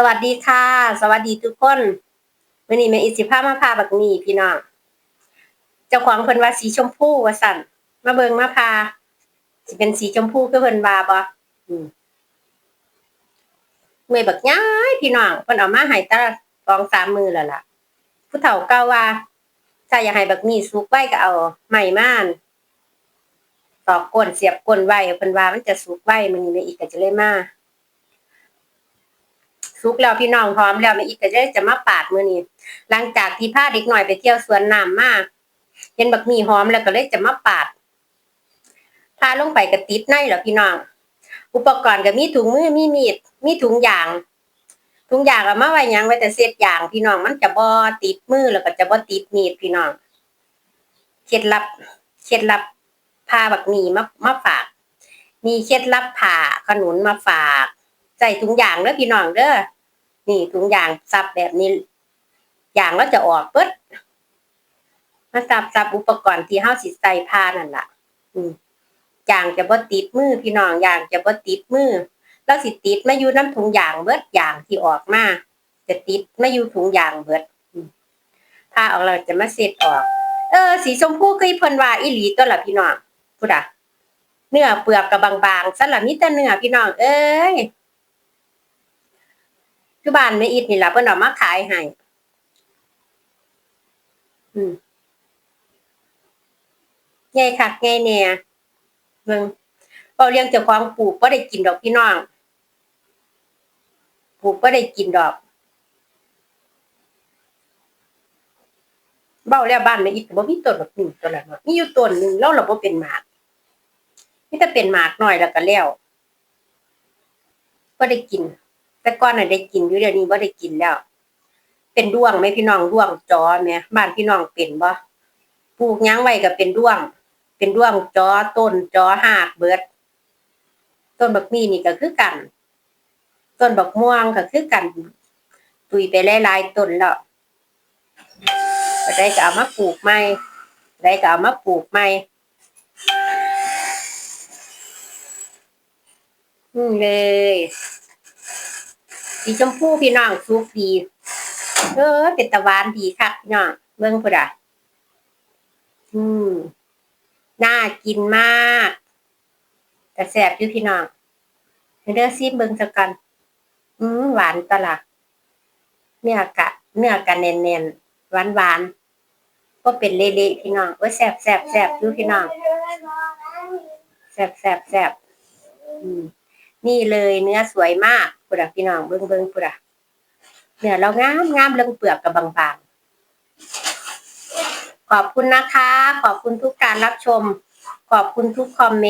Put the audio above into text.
สวัสดีค่ะ สวัสดีทุกคนวันนี้แม่อิสิภามาพาบักหมี่พี่น้องเจ้าของเพิ่นว่าสีชมพูว่าสั่นมาเบิงมาพาสิเป็นสีชมพูคือเพิ่นว่าบ่อืมเมื่อบักย้ายพี่น้องเพิ่นเอามาให้ตาสองสามมือแล้วล่ะ ผู้เฒ่าเก่าว่าถ้าอยากให้บักหมี่สุกไว้ก็เอาไม้ม่านตอกก้นเสียบก้นไว้เพิ่นว่ามันจะสุกไว้มื้อนี้แม่อีกก็จะเลยมา สุกแล้วพี่น้องพร้อมแล้วแม่อีกก็จะจะมาปาดมื้อนี้หลังจากที่พาเด็กหน่อยไปเที่ยวสวนน้ำมาเห็นบักมีหอมแล้วก็เลยจะมาปาดพาลงไปก็ติดในแล้วพี่น้อง อุปกรณ์ก็มีถุงมือมีมีดมีถุงยางถุงยางเอามาไว้ยังไว้แต่เศษยางพี่น้องมันจะบ่ติดมือแล้วก็จะบ่ติดมีดพี่น้องเคล็ดลับเคล็ดลับพาบักมีมามาฝากมีเคล็ดลับผ่าขนุนมาฝาก ใส่ถุงยางเด้อพี่น้องเด้อนี่ถุงยางซับแบบนี้ยางก็จะออกปึ๊ดมาซับซับอุปกรณ์ที่เฮาสิใส่ผ้านั่นล่ะ อืมยางจะบ่ติดมือพี่น้องยางจะบ่ติดมือแล้วสิติดมาอยู่น้ำถุงยางเบิดยางที่ออกมาจะติดมาอยู่ถุงยางเบิดผ้าออกแล้วจะมาเสร็จออก เออ สีชมพูคือเพิ่นว่าอีหลีตัวละพี่น้องพูดอะเนื้อเปลือกกับบางๆซะละมีแต่เนื้อพี่น้อง เอ้ย คือบ้านแม่อิดนี่ล่ะเพิ่นเอามาขายให้อืมใหญ่คักใหญ่แน่เบิ่งเว้าเลี้ยงเจ้าของปลูกบ่ได้กินดอกพี่น้องปลูกบ่ได้กินดอกเบ้าแล้วบ้านแม่อิดก็บ่มีต้นบักหนึ่งต้นละเนาะมีอยู่ต้นหนึงแล้วเราบ่เป็นหมากมีแต่เป็นหมากน้อยแล้วก็แล้วบ่ได้กิน แต่ก่อนน่ะได้กินอยู่เดี๋ยวนี้บ่ได้กินแล้ว เป็นด้วงไหมพี่น้องด้วงจอแหม่บ้านพี่น้องเป็นบ่ปลูกยังไว้ก็เป็นด้วง เป็นด้วงจอต้นจอหากเบิด ต้นบักมีนี่ก็คือกัน ต้นบักม่วงก็คือกัน ตุยไปหลายๆต้นแล้วได้ก็เอามาปลูกใหม่ได้ก็เอามาปลูกใหม่อืมเลย สีชมพูพี่น้องสุกดี เออ เป็นตะวานดีคักพี่น้องเบิ่งพุ่นอะอืมน่ากินมาก แต่แซ่บอยู่พี่น้องเด้อซิมเบิ่งสักกันอืมหวานตละเนื้อกะ เนื้อกะแน่นๆหวานหวานก็เป็นเละๆพี่น้องเอ้แซ่บแซ่บแซ่บอยู่พี่น้องแซ่บแซ่บแซ่บอืม นี่เลยเนื้อสวยมากพุดะพี่น้องเบิ้งเบิ้งพุดะเนื้อเรางามงามเรื่องเปลือกกับบางๆ ขอบคุณนะคะ ขอบคุณทุกการรับชม ขอบคุณทุกคอมเมนต์